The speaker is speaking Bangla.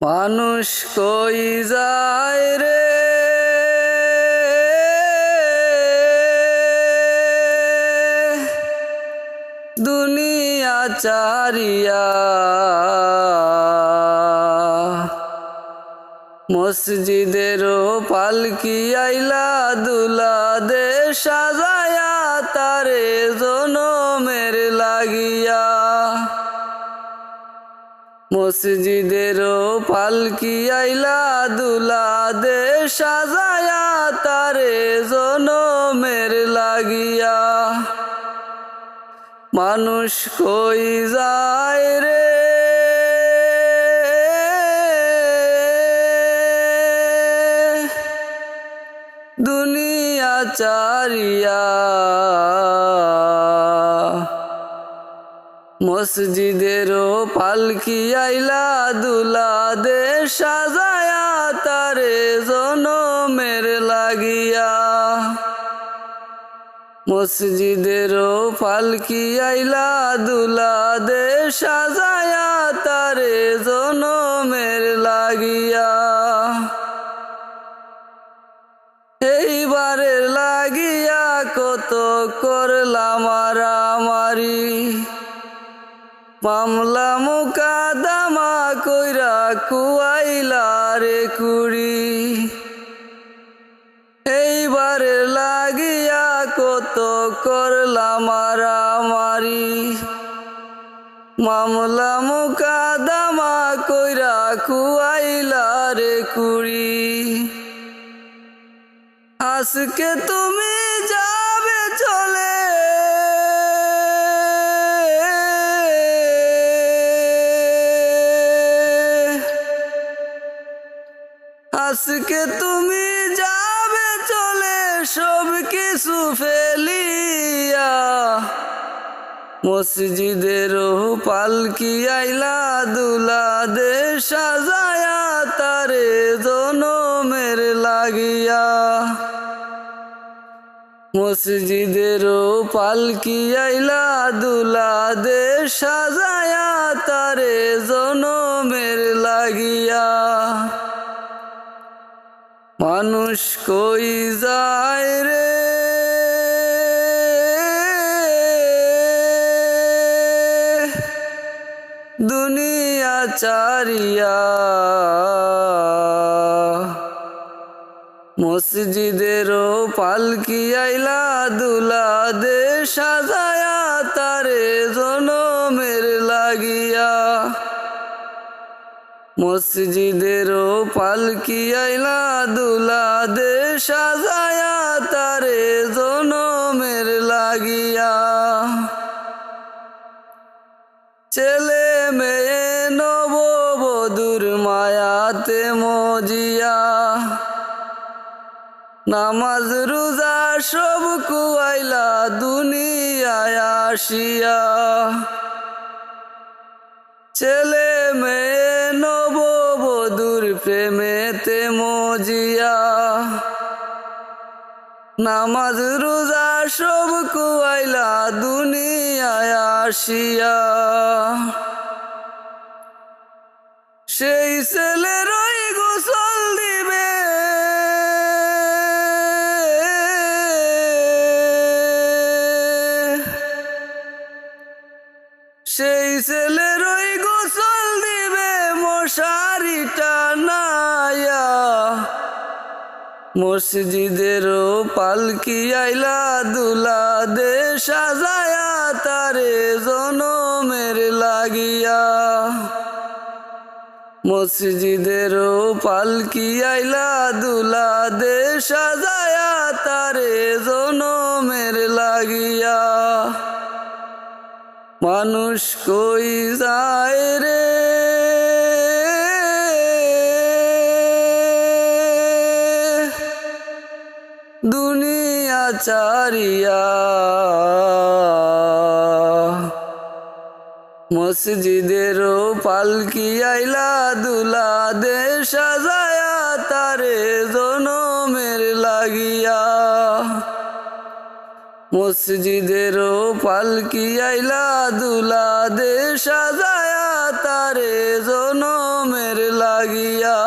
মানুষ কই যায় রে? দুনিয়া চারিয়া মসজিদেরও পালকি আইলা দুলা দে সাজায়া মসজিদেরও পালকি আইলা দুলা দে সাজায়া তারে জনমের লাগিয়া। মানুষ কই যায় রে? দুনিয়া চারিয়া মসজিদেরও পালকি আইলা দুলা দে সাজায়া তারে জনমের লাগিয়া। মসজিদেরও পালকি আইলা দুলা দে সাজায়া তারে জনমের লাগিয়া। মামলা মুকাদামা কইরা কুয়াইলা রে কুড়ি এইবারে লাগিয়া কত করলাম মারামারি মামলা মুকাদামা কইরা কুয়াইলা রে কুড়ি আজকে তুমি যাবে চলে আজকে তুমি যাবে চলে সব কিছু ফেলিয়া। মসজিদের পালকি আইলা দুলা দে সাজায়া, তারে জনমের লাগিয়া। মসজিদের পালকি আইলা দুলা দে সাজায়া, তারে জনমের লাগিয়া। মানুষ কই যায় রে? দুনিয়া চারিয়া মসজিদেরও পালকি আইলা দুলা দে সাজায়া তারে জনমের লাগিয়া মসজিদেরও পালকি আইলা দুলা দে সাজায়া তারে জনমের লাগিয়া। ছেলে মেয়ে নব বধুর মায়াতে মজিয়া। নামাজ, রোজা সব কুয়াইলা দুনিয়ায় আসিয়া। ছেলে মেয়ে প্রেমেতে মজিয়া নামাজ রোজা সব কুয়াইলা দুনিয়ায় আসিয়া। সেই ছেলের মসজিদেরও পালকি আইলা দুলা দে সাজায়া তারে জনমের লাগিয়া। মসজিদেরও পালকি আইলা দুলা দে সাজায়া তারে জনমের লাগিয়া। মানুষ কই যায় রে? দুনিয়া চারিয়া মসজিদেরও পালকি আইলা দুলা দে সাজায়া তারে জনমের লাগিয়া। মসজিদেরও পালকি আইলা দুলা দে সাজায়া তারে জনমের লাগিয়া।